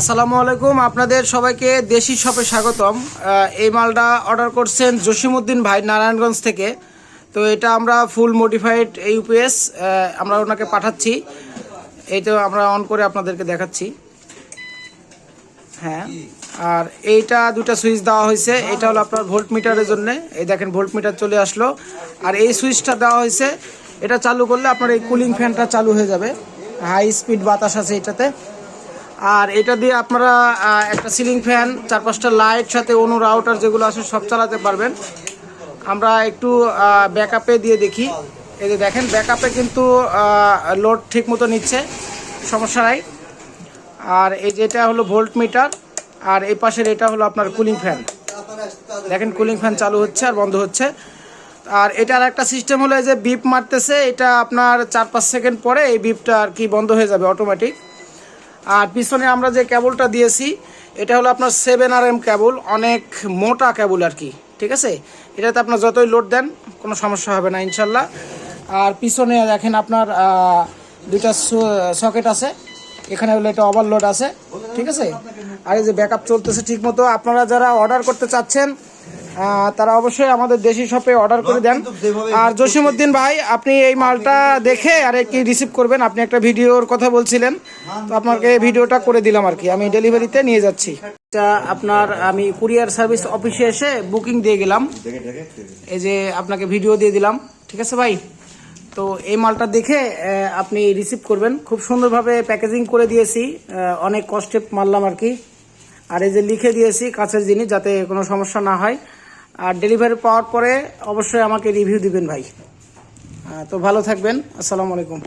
আসসালামু আলাইকুম, আপনাদের সবাইকে দেশি শপে স্বাগতম। এই মালটা অর্ডার করছেন জসিমউদ্দিন ভাই নারায়ণগঞ্জ থেকে। তো এটা আমরা ফুল মডিফাইড ইউপিএস আমরা ওনাকে পাঠাচ্ছি। এই তো আমরা অন করে আপনাদেরকে দেখাচ্ছি। হ্যাঁ আর এইটা দুটা সুইচ দেওয়া হয়েছে। এটা হলো আপনার ভোল্ট মিটারের জন্য। এই দেখেন ভোল্ট মিটার চলে আসলো। আর এই সুইচটা দেওয়া হয়েছে, এটা চালু করলে আপনার এই কুলিং ফ্যানটা চালু হয়ে যাবে। হাই স্পিড বাতাস আছে এটাতে। আর এটা দিয়ে আপনারা একটা সিলিং ফ্যান চার পাঁচটা লাইট সাথে অনু রাউটার যেগুলো আছে সব চালাতে পারবেন। আমরা একটু ব্যাকআপে দিয়ে দেখি। এই যে দেখেন ব্যাকআপে কিন্তু লোড ঠিক মতো নিচ্ছে, সমস্যা নাই। আর এই যেটা হলো ভোল্ট মিটার আর এই পাশের এটা হলো আপনার কুলিং ফ্যান দেখেন কুলিং ফ্যান চালু হচ্ছে আর বন্ধ হচ্ছে। আর এটার একটা সিস্টেম হলো এই যে বিপ মারতেছে, এটা আপনার চার পাঁচ সেকেন্ড পরে এই বিপটা আর কি বন্ধ হয়ে যাবে অটোমেটিক আর পিছনে আমরা যে কেবলটা দিয়েছি, এটা হলো আপনার সেভেন আর এম কেবল অনেক মোটা কেবল আর কি, ঠিক আছে? এটাতে আপনার যতই লোড দেন, কোনো সমস্যা হবে না, ইনশাল্লাহ। আর পিছনে দেখেন আপনার দুইটা সকেট আছে, এখানে হলো এটা ওভারলোড আছে, ঠিক আছে? আর এই যে ব্যাকআপ চলতেছে ঠিক মতো আপনারা যারা অর্ডার করতে চাচ্ছেন তারা অবশ্যই আমাদের দেশি শপে অর্ডার করে দেন। আর জসিমউদ্দিন ভাই আপনি এই মালটা দেখে আর কি রিসিভ করবেন। আপনি একটা ভিডিওর কথা বলছিলেন। তো আপনাকে ভিডিওটা করে দিলাম আর কি। আমি ডেলিভারিতে নিয়ে যাচ্ছি। আপনার আমি কুরিয়ার সার্ভিস অফিসে এসে বুকিং দিয়ে গেলাম। এই যে আপনাকে ভিডিও দিয়ে দিলাম। ঠিক আছে ভাই? তো এই মালটা দেখে আপনি রিসিভ করবেন। খুব সুন্দরভাবে প্যাকেজিং করে দিয়েছি। অনেক কষ্টে মারলাম আর কি। আর এই যে লিখে দিয়েছি কাছের জিনিস যাতে কোনো সমস্যা না হয়। আর ডেলিভারি পাওয়ার পরে অবশ্যই আমাকে রিভিউ দিবেন ভাই। তো ভালো থাকবেন। আসসালামু আলাইকুম।